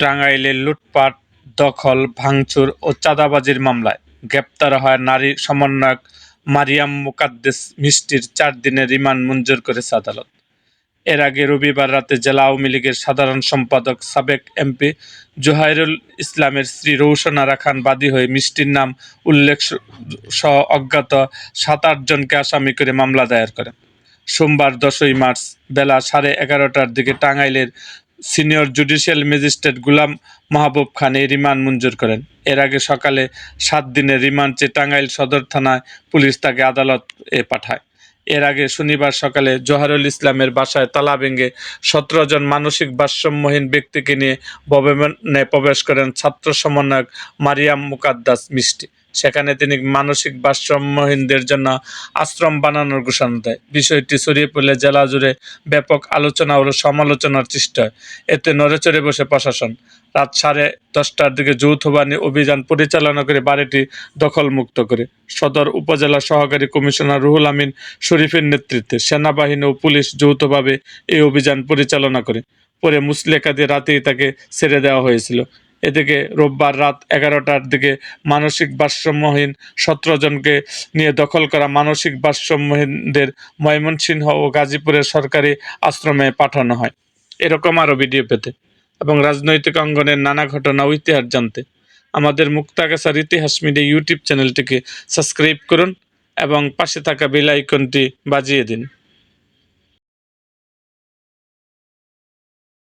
টাঙ্গাইলে লুটপাট, দখল, ভাঙচুর ও চাঁদাবাজির মামলায় গ্রেপ্তার হয় নারী সমন্বয়ক মারিয়াম মোকাদ্দেস মিষ্টির চার দিনের রিমান্ড মঞ্জুর করেছে আদালত। এর আগে রবিবার রাতে জেলা আওয়ামী লীগের সাধারণ সম্পাদক, সাবেক এমপি জোহাইরুল ইসলামের স্ত্রী রৌশনারা খান বাদী হয়ে মিষ্টির নাম উল্লেখ সহ অজ্ঞাত সাত আটজনকে আসামি করে মামলা দায়ের করেন। সোমবার দশই মার্চ বেলা সাড়ে এগারোটার দিকে টাঙ্গাইলের senior judicial magistrate Gulam Mahbub Khan এই রিমান্ড মঞ্জুর করেন। এর আগে সকালে সাত দিনের রিমান্ড চেয়ে টাঙ্গাইল সদর থানায় পুলিশ তাকে আদালত এ পাঠায়। এর আগে শনিবার সকালে জহারুল ইসলামের বাসায় তালা ভেঙে সতেরো জন মানসিক ভারসাম্যহীন ব্যক্তিকে নিয়ে ভবনে প্রবেশ করেন ছাত্র সমন্বয়ক মারিয়াম মুকাদ্দাস মিষ্টি। সেখানে তিনি মানসিক ভারসাম্যহীনদের জন্য আশ্রম বানানোর ঘোষণা দেয়। বিষয়টি ছড়িয়ে পড়লে জেলা জুড়ে ব্যাপক আলোচনা ও সমালোচনার সৃষ্টি হয়। এতে নড়েচড়ে বসে প্রশাসন। রাত সাড়ে দশটার দিকে যৌথ বাহিনী অভিযান পরিচালনা করে বাড়িটি দখলমুক্ত করে। সদর উপজেলা সহকারী কমিশনার রুহুল আমিন শরীফের নেতৃত্বে সেনাবাহিনী ও পুলিশ যৌথভাবে এই অভিযান পরিচালনা করে। পরে মুসলেকা দিয়ে রাতেই তাকে ছেড়ে দেওয়া হয়েছিল। এদিকে রোববার রাত এগারোটার দিকে মানসিক ভারসাম্যহীন সতেরো জনকে নিয়ে দখল করা মানসিক ভারসাম্যহীনদের ময়মনসিংহ ও গাজীপুরের সরকারি আশ্রমে পাঠানো হয়। এরকম আরও ভিডিও পেতে এবং রাজনৈতিক অঙ্গনের নানা ঘটনা ও ইতিহাস জানতে আমাদের মুক্তাগাছার ইতিহাস মিডিয়া ইউটিউব চ্যানেলটিকে সাবস্ক্রাইব করুন এবং পাশে থাকা বেল আইকনটি বাজিয়ে দিন।